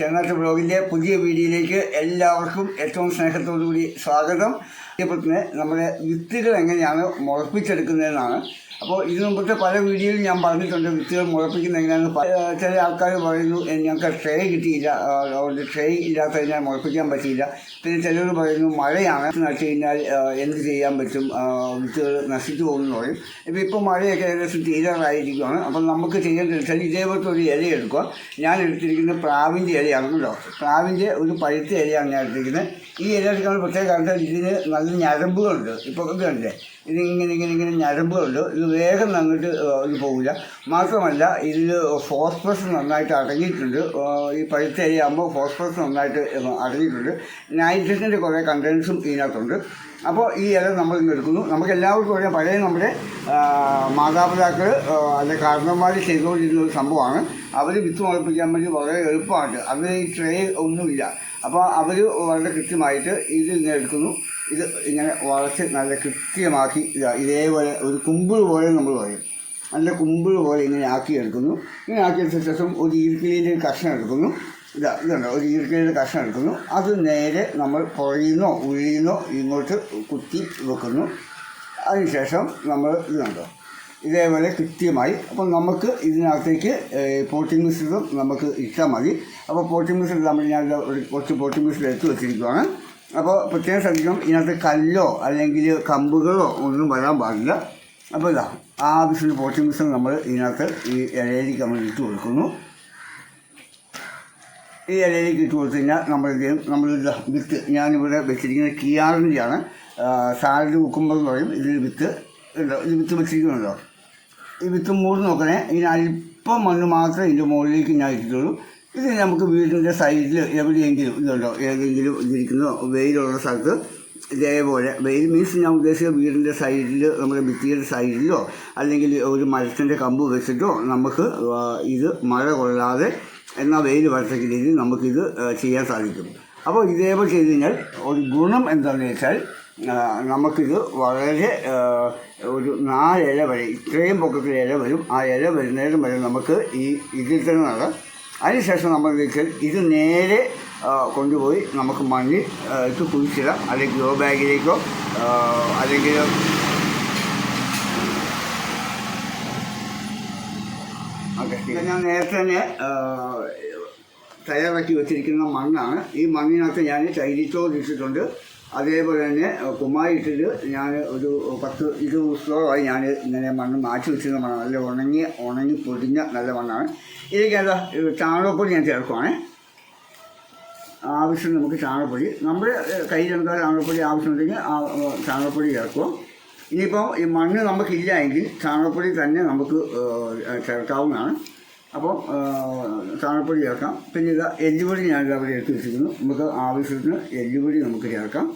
ചെങ്ങാട്ട് ബ്ലോഗിന്റെ പുതിയ വീഡിയോയിലേക്ക് എല്ലാവർക്കും ഏറ്റവും സ്നേഹത്തോടുകൂടി സ്വാഗതം. ഇപ്പോൾ തന്നെ നമ്മുടെ വിത്തുകൾ എങ്ങനെയാണ് മുളപ്പിച്ചെടുക്കുന്നതെന്നാണ്. അപ്പോൾ ഇതിനു മുമ്പത്തെ പല വീഡിയോയിലും ഞാൻ പറഞ്ഞിട്ടുണ്ട് വിത്തുകൾ പ- ഏഹ് ചില ആൾക്കാർ പറയുന്നു "ഏ, ഞങ്ങൾക്ക് ട്രേ കിട്ടിയില്ല. അവരുടെ ട്രേ ഇല്ലാത്തതിനാൽ മുളപ്പിക്കാൻ പറ്റിയില്ല. പിന്നെ ചിലർ പറയുന്നു മഴയാണ്. നട്ട് കഴിഞ്ഞാൽ എന്ത് ചെയ്യാൻ പറ്റും? വിത്തുകൾ നശിച്ചു പോകുമെന്ന് പറയും. ഇപ്പോൾ ഇപ്പോൾ മഴയൊക്കെ ഏകദേശം തീരാറായിരിക്കുകയാണ് അപ്പോൾ നമുക്ക് ചെയ്യേണ്ടത് വെച്ചാൽ ഇതേപോലത്തെ ഒരു ഇല എടുക്കുക. ഞാൻ എടുത്തിരിക്കുന്ന പ്രാവിന്റെ ഇലയാണ് കേട്ടോ പ്ലാവിന്റെ ഒരു പഴുത്ത ഇലയാണ് ഞാൻ എടുത്തിരിക്കുന്നത് ഈ ഇല എടുക്കാൻ പ്രത്യേക കാരണം ഇതിന് നല്ല ഞരമ്പുകളുണ്ട്. ഇപ്പോൾ കണ്ടില്ലേ? ഇത് ഇങ്ങനെ ഇങ്ങനെ ഇങ്ങനെ ഞരമ്പുകളുണ്ട്. ഇത് വേഗം അങ്ങോട്ട് ഇത് പോകില്ല മാത്രമല്ല ഇതിൽ ഫോസ്ഫറസ് നന്നായിട്ട് അടങ്ങിയിട്ടുണ്ട്. ഈ പഴുത്ത ഇലയാകുമ്പോൾ ഫോസ്ഫറസ് നന്നായിട്ട് അടങ്ങിയിട്ടുണ്ട്. നൈട്രജന്റെ കുറേ കണ്ടൻസും ഇതിനകത്തുണ്ട്. അപ്പോൾ ഈ ഇല നമ്മൾ എടുക്കുന്നു. നമുക്ക് എല്ലാവർക്കും അറിയാം പഴയ നമ്മുടെ മാതാപിതാക്കൾ അല്ലെ കാരണന്മാർ ചെയ്തുകൊണ്ടിരുന്ന ഒരു സംഭവമാണ്. അവർ വിത്ത് മുളപ്പിക്കാൻ വേണ്ടി വളരെ എളുപ്പമായിട്ട്. അതിന് ഈ ട്രേ ഒന്നുമില്ല. അപ്പോൾ അവർ വളരെ കൃത്യമായിട്ട് ഇത് ഇങ്ങനെ എടുക്കുന്നു. ഇത് ഇങ്ങനെ വളച്ച് നല്ല കൃത്യമാക്കി ഇതാ ഇതേപോലെ ഒരു കുമ്പിൾ പോലെ നമ്മൾ പറയും. നല്ല കുമ്പിൾ പോലെ ഇങ്ങനെ ആക്കി എടുക്കുന്നു ഇങ്ങനെ ആക്കിയതിന് ശേഷം ഒരു ഈർക്കിലിന്റെ കഷ്ണം എടുക്കുന്നു. ഇതാ ഇതുണ്ട്. ഒരു ഈർക്കിലിന്റെ കഷ്ണം എടുക്കുന്നു. അത് നേരെ നമ്മൾ പുറയുന്നോ ഉഴിയുന്നോ ഇങ്ങോട്ട് കുത്തി വെക്കുന്നു. അതിനുശേഷം നമ്മൾ ഇതുണ്ടോ? ഇതേപോലെ കൃത്യമായി. അപ്പോൾ നമുക്ക് ഇതിനകത്തേക്ക് പോട്ടിംഗ് മിശ്രിതം നമുക്ക് ഇട്ടാൽ മതി. അപ്പോൾ പോട്ടിംഗ് മിശ്രിതം നമ്മൾ ഞാൻ ഒരു കുറച്ച് പോട്ടിംഗ് മിശ്രിതം എടുത്ത് വെച്ചിരിക്കുവാണ്. അപ്പോൾ പ്രത്യേകം ശ്രദ്ധിക്കണം. ഇതിനകത്ത് കല്ലോ അല്ലെങ്കിൽ കമ്പുകളോ ഒന്നും വരാൻ പാടില്ല. അപ്പോൾ ഇതാ ആവശ്യത്തിന് പോട്ടിംഗ് മിശ്രിതം നമ്മൾ ഇതിനകത്ത് ഈ ഇലയിലേക്ക് നമ്മൾ ഇട്ട് കൊടുക്കുന്നു. ഈ ഇലയിലേക്ക് ഇട്ട് കൊടുത്തു കഴിഞ്ഞാൽ നമ്മൾ നമ്മൾ വിത്ത് ഞാനിവിടെ വെച്ചിരിക്കുന്നത് കിയാറിന്റെയാണ് സാലഡ് കുക്കുമ്പോൾ എന്ന് പറയും. ഇതിൽ വിത്ത് ഉണ്ടോ? ഇത് വിത്ത് വെച്ചിരിക്കുന്നുണ്ടോ? ഈ വിത്ത് മൂടി നോക്കണേ. ഇതിന് അല്പം മണ്ണ് മാത്രമേ ഇതിന്റെ മുകളിലേക്ക് ഞാൻ ഇട്ടിട്ടുള്ളൂ. ഇത് നമുക്ക് വീടിന്റെ സൈഡിൽ എവിടെയെങ്കിലും ഇതുണ്ടോ? ഏതെങ്കിലും ഇതിരിക്കുന്നോ വെയിലുള്ള സ്ഥലത്ത് ഇതേപോലെ വെയിൽ മീൻസ് ഞാൻ ഉദ്ദേശിച്ച വീടിന്റെ സൈഡിൽ നമ്മുടെ ഭിത്തിയുടെ സൈഡിലോ അല്ലെങ്കിൽ ഒരു മരത്തിന്റെ കമ്പ് വെച്ചിട്ടോ നമുക്ക് ഇത് മഴ കൊള്ളാതെ എന്നാൽ വെയിൽ വരത്തക്ക രീതിയിൽ നമുക്കിത് ചെയ്യാൻ സാധിക്കും. അപ്പോൾ ഇതേപോലെ ചെയ്ത് കഴിഞ്ഞാൽ ഒരു ഗുണം എന്താണെന്ന് വെച്ചാൽ നമുക്കിത് വളരെ ഒരു നാലില വരെ ഇത്രയും പൊക്കത്തിൽ ഇല വരും. ആ ഇല വരുന്നേരം വരെ നമുക്ക് ഈ ഇതിൽ തന്നെ നടക്കാം അതിനുശേഷം നമ്മൾ വെച്ചാൽ ഇത് നേരെ കൊണ്ടുപോയി നമുക്ക് മണ്ണിൽ ഇത് കുഴിച്ചിടാം. അല്ലെങ്കിൽ ഗ്രോ ബാഗിലേക്കോ അല്ലെങ്കിൽ ഞാൻ നേരത്തെ തന്നെ തയ്യാറാക്കി വെച്ചിരിക്കുന്ന മണ്ണാണ്. ഈ മണ്ണിനകത്ത് ഞാൻ ചൈരിച്ചോറ് ഇട്ടിട്ടുണ്ട്. അതേപോലെ തന്നെ കുമ്മായിട്ടിട്ട് ഞാൻ ഒരു പത്ത് ഇരുപത് ദിവസത്തോളമായി ഞാൻ ഇങ്ങനെ മണ്ണ് മാറ്റി വെച്ചിരുന്ന മണ്ണാണ്. നല്ല ഉണങ്ങി ഉണങ്ങി പൊടിഞ്ഞ നല്ല മണ്ണാണ്. ഇതിലേക്ക് എന്താ ചാണകപ്പൊടി ഞാൻ ചേർക്കുവാണേ. ആവശ്യം നമുക്ക് ചാണകപ്പൊടി. നമ്മുടെ കയ്യിലെന്താ ചാണകപ്പൊടി ആവശ്യമുണ്ടെങ്കിൽ ആ ചാണകപ്പൊടി ചേർക്കുക ഇനിയിപ്പം ഈ മണ്ണ് നമുക്കില്ല എങ്കിൽ ചാണകപ്പൊടി തന്നെ നമുക്ക് ചേർക്കാവുന്നതാണ്. അപ്പോൾ ചാണകപ്പൊടി ചേർക്കാം. പിന്നെ ഇത് എല്ലുപൊടി ഞാൻ അവിടെ എടുത്ത് വെച്ചിരിക്കുന്നു. നമുക്ക് ആവശ്യത്തിന് എല്ലുപൊടി നമുക്ക് ചേർക്കാം.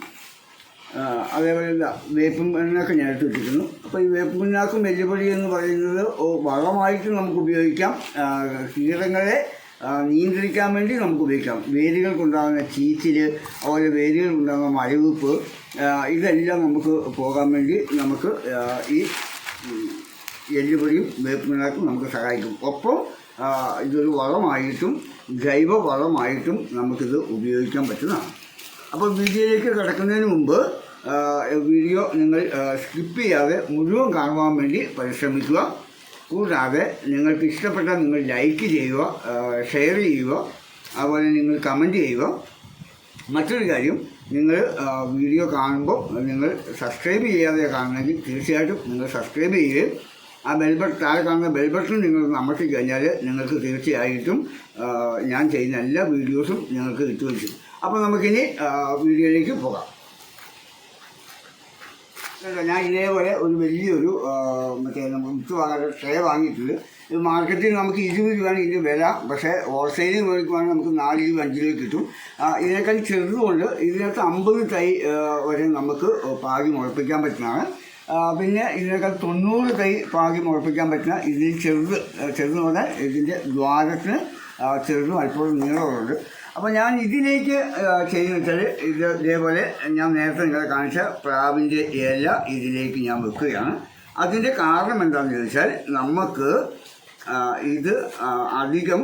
അതേപോലെ വേപ്പും പിണ്ണാക്ക് ഞാൻ എടുത്ത് വെച്ചിരിക്കുന്നു. അപ്പോൾ ഈ വേപ്പും പിണ്ണാക്കും എല്ലുപൊടി എന്ന് പറയുന്നത് വളമായിട്ട് നമുക്ക് ഉപയോഗിക്കാം. കീടങ്ങളെ നിയന്ത്രിക്കാൻ വേണ്ടി നമുക്ക് ഉപയോഗിക്കാം. വേരുകൾക്കുണ്ടാകുന്ന ചീച്ചിൽ അതുപോലെ വേരുകൾക്കുണ്ടാകുന്ന മഴവെപ്പ് ഇതെല്ലാം നമുക്ക് പോകാൻ വേണ്ടി നമുക്ക് ഈ എല്ലുപൊടിയും വേപ്പിനാക്കും നമുക്ക് സഹായിക്കും. ഒപ്പം ഇതൊരു വളമായിട്ടും ജൈവ വളമായിട്ടും നമുക്കിത് ഉപയോഗിക്കാൻ പറ്റുന്നതാണ്. അപ്പോൾ വീഡിയോയിലേക്ക് കിടക്കുന്നതിന് മുമ്പ് വീഡിയോ നിങ്ങൾ സ്കിപ്പ് ചെയ്യാതെ മുഴുവൻ കാണുവാൻ വേണ്ടി പരിശ്രമിക്കുക. കൂടാതെ നിങ്ങൾക്ക് ഇഷ്ടപ്പെട്ടാൽ നിങ്ങൾ ലൈക്ക് ചെയ്യുക ഷെയർ ചെയ്യുക അതുപോലെ നിങ്ങൾ കമന്റ് ചെയ്യുക. മറ്റൊരു കാര്യം നിങ്ങൾ വീഡിയോ കാണുമ്പോൾ നിങ്ങൾ സബ്സ്ക്രൈബ് ചെയ്യാതെ കാണണമെങ്കിൽ തീർച്ചയായിട്ടും നിങ്ങൾ സബ്സ്ക്രൈബ് ചെയ്യുകയും ആ ബെൽ ബട്ടൺ താഴെ കാണുന്ന ബെൽ ബട്ടൺ നിങ്ങൾ അമർത്തി കഴിഞ്ഞാൽ നിങ്ങൾക്ക് തീർച്ചയായിട്ടും ഞാൻ ചെയ്യുന്ന എല്ലാ വീഡിയോസും നിങ്ങൾക്ക് കിട്ടുകയും ചെയ്യും. അപ്പോൾ നമുക്കിനി വീഡിയോയിലേക്ക് പോകാം. ഞാൻ ഇതേപോലെ ഒരു വലിയൊരു മറ്റേ നമുക്ക് വിത്ത് വാങ്ങാൻ ട്രേ വാങ്ങിയിട്ടുണ്ട്. ഇത് മാർക്കറ്റിൽ നമുക്ക് ഇരുപത് രൂപയാണ് ഇതിന്റെ വില. പക്ഷേ ഹോൾസെയിലിൽ മേടിക്കുവാണെങ്കിൽ നമുക്ക് നാല് രൂപ അഞ്ച് രൂപ കിട്ടും. ഇതിനേക്കാൾ ചെറുതുകൊണ്ട് ഇതിനകത്ത് അമ്പത് തൈ വരെ നമുക്ക് പാകി മുളപ്പിക്കാൻ പറ്റുന്നതാണ്. പിന്നെ ഇതിനേക്കാൾ തൊണ്ണൂറ് തൈ പാകി മുളപ്പിക്കാൻ പറ്റുന്ന ഇതിൽ ചെറുത് ആ, ചെറുത് പറഞ്ഞാൽ ഇതിന്റെ ദ്വാരത്തിന് ചെറുതും അല്പം നീളമുണ്ട് അപ്പോൾ ഞാൻ ഇതിലേക്ക് ചെയ്യുന്ന വെച്ചാൽ ഇത് ഇതേപോലെ ഞാൻ നേരത്തെ നിങ്ങളെ കാണിച്ച പ്രാവിന്റെ ഇല ഇതിലേക്ക് ഞാൻ വെക്കുകയാണ്. അതിന്റെ കാരണം എന്താണെന്ന് ചോദിച്ചാൽ നമുക്ക് ഇത് അധികം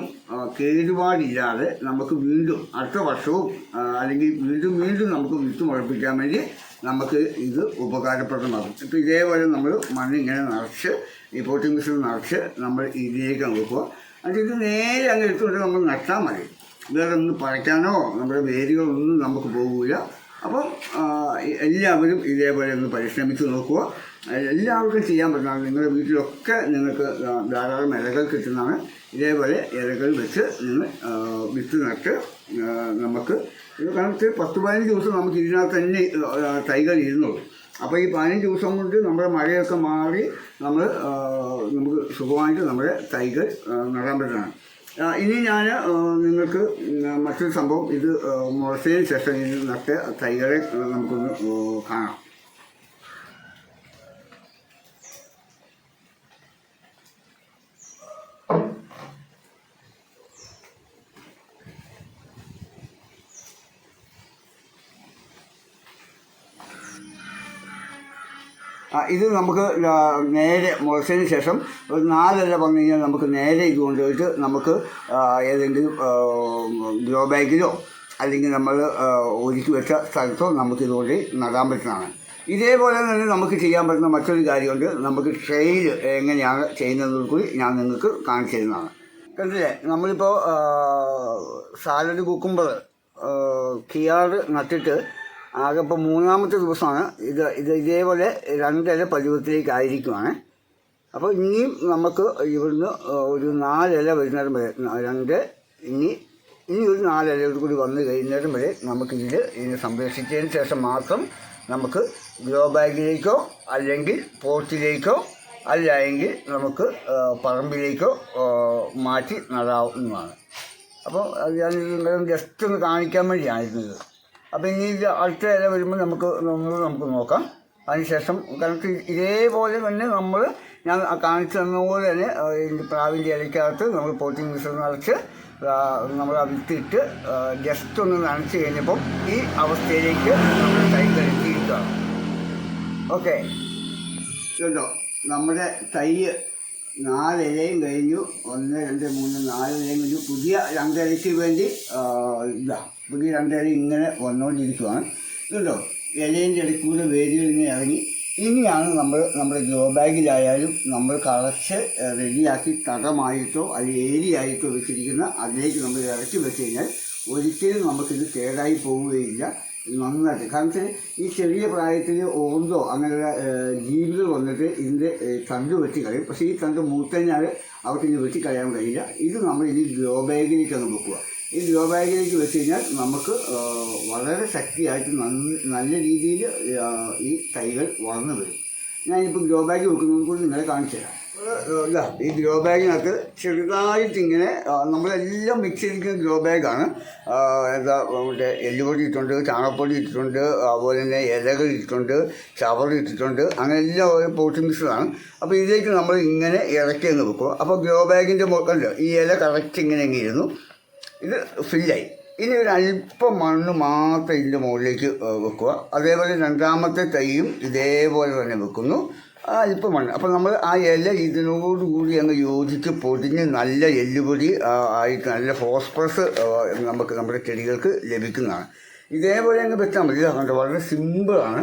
കേടുപാടില്ലാതെ നമുക്ക് വീണ്ടും അടുത്ത വർഷവും അല്ലെങ്കിൽ വീണ്ടും വീണ്ടും നമുക്ക് വിത്ത് മുഴപ്പിക്കാൻ വേണ്ടി നമുക്ക് ഇത് ഉപകാരപ്രദമാകും. ഇപ്പം ഇതേപോലെ നമ്മൾ മണ്ണിങ്ങനെ നിറച്ച് ഈ പോട്ടിംഗ് മിക്സർ നിറച്ച് നമ്മൾ ഇതിലേക്ക് വെക്കുക. എന്നിട്ട് ഇത് നേരെ അങ്ങ് എടുത്തുകൊണ്ട് നമ്മൾ നട്ടാൽ മതി. വേറെ ഒന്നും പറിക്കാനോ നമ്മുടെ വേരുകളൊന്നും നമുക്ക് പോകില്ല അപ്പം എല്ലാവരും ഇതേപോലെ ഒന്ന് പരിശ്രമിച്ച് നോക്കുക. എല്ലാവർക്കും ചെയ്യാൻ പറ്റുന്നതാണ്. നിങ്ങളുടെ വീട്ടിലൊക്കെ നിങ്ങൾക്ക് ധാരാളം ഇലകൾ കിട്ടുന്നതാണ്. ഇതേപോലെ ഇലകൾ വെച്ച് നിങ്ങൾ വിത്ത് നട്ട് നമുക്ക് കാരണം പത്ത് പതിനഞ്ച് ദിവസം നമുക്ക് ഇതിനകത്ത് തന്നെ തൈകൾ ഇരുന്നുള്ളൂ. അപ്പോൾ ഈ പതിനഞ്ച് ദിവസം കൊണ്ട് നമ്മുടെ മഴയൊക്കെ മാറി നമ്മൾ നമുക്ക് സുഖമായിട്ട് നമ്മുടെ തൈകൾ നടാൻ പറ്റുന്നതാണ്. ഇനി ഞാൻ നിങ്ങൾക്ക് മറ്റൊരു സംഭവം ഇത് മുളച്ചതിന് ശേഷം ഇത് നട്ട തൈകളെ നമുക്കൊന്ന് കാണാം. ഇത് നമുക്ക് നേരെ മുളച്ചതിന് ശേഷം ഒരു നാലര വന്നു കഴിഞ്ഞാൽ നമുക്ക് നേരെ ഇത് കൊണ്ടുപോയിട്ട് നമുക്ക് ഏതെങ്കിലും ഗ്രോ ബാഗിലോ അല്ലെങ്കിൽ നമ്മൾ ഒരുക്കി വെച്ച സ്ഥലത്തോ നമുക്ക് ഇതുകൊണ്ട് നടാൻ പറ്റുന്നതാണ്. ഇതേപോലെ തന്നെ നമുക്ക് ചെയ്യാൻ പറ്റുന്ന മറ്റൊരു കാര്യമുണ്ട്. നമുക്ക് ട്രെയിൽ എങ്ങനെയാണ് ചെയ്യുന്നതെന്ന് കൂടി ഞാൻ നിങ്ങൾക്ക് കാണിച്ചു തരുന്നതാണ്. കണ്ടില്ലേ? നമ്മളിപ്പോൾ സാലഡ് കുക്കുമ്പോൾ കിയാർ നട്ടിട്ട് ആകെ ഇപ്പോൾ മൂന്നാമത്തെ ദിവസമാണ്. ഇത് ഇത് ഇതേപോലെ രണ്ടില പരുവത്തിലേക്ക് ആയിരിക്കുവാണ് അപ്പോൾ ഇനിയും നമുക്ക് ഇവിടുന്ന് ഒരു നാലില വരുന്നേരം വരെ രണ്ട് ഇനി ഇനി ഒരു നാലില കൂടി വന്നു കഴിയുന്നേരം വരെ നമുക്കിതിൽ ഇതിനെ സംരക്ഷിച്ചതിന് ശേഷം മാത്രം നമുക്ക് ഗ്രോ ബാഗിലേക്കോ അല്ലെങ്കിൽ പോട്ടിലേക്കോ അല്ലെങ്കിൽ നമുക്ക് പറമ്പിലേക്കോ മാറ്റി നടാവുന്നതാണ്. അപ്പോൾ ഞാൻ ജസ്റ്റ് ഒന്ന് കാണിക്കാൻ വേണ്ടിയായിരുന്നത്. അപ്പോൾ ഇനി ഇത് അടുത്ത ഇല വരുമ്പോൾ നമുക്ക് നമ്മൾ നമുക്ക് നോക്കാം. അതിനുശേഷം കാരണം ഇതേപോലെ തന്നെ നമ്മൾ ഞാൻ കാണിച്ചു തന്നതുപോലെ തന്നെ പ്രാവിന്റെ ഇലയ്ക്കകത്ത് നമ്മൾ പോട്ടിംഗ് മിശ്രം നിറച്ച് നമ്മൾ ആ വിത്തിട്ട് ജസ്റ്റ് ഒന്ന് നനച്ച് കഴിഞ്ഞപ്പം ഈ അവസ്ഥയിലേക്ക് നമ്മൾ തൈ എത്തിയിരിക്കുകയാണ് ഓക്കെ. കേട്ടോ നമ്മുടെ തൈ നാലിലയും കഴിഞ്ഞു. ഒന്ന് രണ്ട് മൂന്ന് നാലിലയും കഴിഞ്ഞു. പുതിയ രണ്ടിലയ്ക്ക് വേണ്ടി ആ, ഇതാ ഈ രണ്ടില ഇങ്ങനെ വന്നുകൊണ്ടിരിക്കുവാണ്. ഇതുണ്ടോ? ഇലേന്റെ ഇടയ്ക്ക് കൂടെ വേരുകൾ ഇങ്ങനെ ഇറങ്ങി. ഇനിയാണ് നമ്മൾ നമ്മുടെ ഗ്രോ ബാഗിലായാലും നമ്മൾ കളച്ച് റെഡിയാക്കി തടമായിട്ടോ അല്ലെങ്കിൽ ഏരിയായിട്ടോ വെച്ചിരിക്കുന്ന അതിലേക്ക് നമ്മൾ ഇറക്കി വെച്ച് കഴിഞ്ഞാൽ ഒരിക്കലും നമുക്കിത് കേടായി പോവുകയില്ല. നന്നായിട്ട്. കാരണം ഈ ചെറിയ പ്രായത്തിൽ ഓന്തോ അങ്ങനെയുള്ള ജീവികൾ വന്നിട്ട് ഇതിന്റെ തണ്ട് വെട്ടി കളയും. പക്ഷേ ഈ തണ്ട് മൂത്തഞ്ഞാൽ അവർക്ക് ഇത് വെട്ടി കളയാൻ കഴിയില്ല. ഇത് നമ്മൾ ഇനി ഗ്രോ ബാഗിലേക്ക് അങ്ങ് വെക്കുക. ഈ ഗ്രോ ബാഗിലേക്ക് വെച്ച് കഴിഞ്ഞാൽ നമുക്ക് വളരെ ശക്തിയായിട്ട് നല്ല രീതിയിൽ ഈ തൈകൾ വളർന്നു വരും. ഞാനിപ്പോൾ ഗ്രോ ബാഗ് വെക്കുന്നത് കൂടി നിങ്ങളെ കാണിച്ചു തരാം. ഇല്ല ഈ ഗ്രോ ബാഗിനകത്ത് ചെറുതായിട്ട് ഇങ്ങനെ നമ്മളെല്ലാം മിക്സ് ചെയ്തിരിക്കുന്ന ഗ്രോ ബാഗാണ് എന്താ മറ്റേ എല്ലുപൊടി ഇട്ടിട്ടുണ്ട് ചാണകപ്പൊടി ഇട്ടിട്ടുണ്ട് അതുപോലെ തന്നെ ഇലകൾ ഇട്ടിട്ടുണ്ട് ചവർ ഇട്ടിട്ടുണ്ട് അങ്ങനെ എല്ലാം ഓരോ പോട്ടി മിക്സാണ് അപ്പോൾ ഇതിലേക്ക് നമ്മൾ ഇങ്ങനെ ഇറക്കി അങ്ങ് വെക്കുക. അപ്പോൾ ഗ്രോ ബാഗിന്റെ മുഖം ഈ ഇല കറക്റ്റ് ഇങ്ങനെ ഇങ്ങനെ ഇരുന്നു. ഇത് ഫില്ലായി ഇനി ഒരു അല്പം മണ്ണ് മാത്രം ഇതിന്റെ മുകളിലേക്ക് വെക്കുക. അതേപോലെ രണ്ടാമത്തെ തൈയും ഇതേപോലെ തന്നെ വെക്കുന്നു. ആ അല്പം മണ്ണ്. അപ്പോൾ നമ്മൾ ആ ഇല ഇതിനോടുകൂടി അങ്ങ് യോജിച്ച് പൊടിഞ്ഞ് നല്ല എല്ലുപൊടി ആയിട്ട് നല്ല ഫോസ്ഫറസ് നമുക്ക് നമ്മുടെ ചെടികൾക്ക് ലഭിക്കുന്നതാണ്. ഇതേപോലെ അങ്ങ് വെച്ചാൽ മതി. കണ്ടോ വളരെ സിമ്പിളാണ്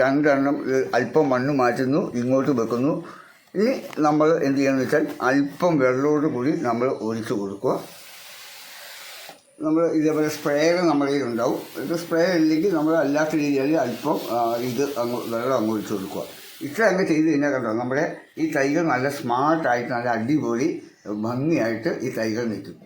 രണ്ടെണ്ണം അല്പം മണ്ണ് മാറ്റുന്നു ഇങ്ങോട്ട് വെക്കുന്നു. ഇനി നമ്മൾ എന്ത് ചെയ്യുകയെന്ന് വെച്ചാൽ അല്പം വെള്ളത്തോടു കൂടി നമ്മൾ ഒഴിച്ചു കൊടുക്കുക. നമ്മൾ ഇതേപോലെ സ്പ്രേകൾ നമ്മുടെ കയ്യിൽ ഉണ്ടാവും ഇത് സ്പ്രേ ഇല്ലെങ്കിൽ നമ്മൾ അല്ലാത്ത രീതിയിൽ അല്പം ഇത് അങ്ങ് വെള്ളം അങ്ങ് ഒഴിച്ചു കൊടുക്കുക. ഇത്ര അങ്ങ് ചെയ്ത് കഴിഞ്ഞാൽ കണ്ടോ നമ്മുടെ ഈ തൈകൾ നല്ല സ്മാർട്ടായിട്ട് നല്ല അടിപൊളി ഭംഗിയായിട്ട് ഈ തൈകൾ നിൽക്കും.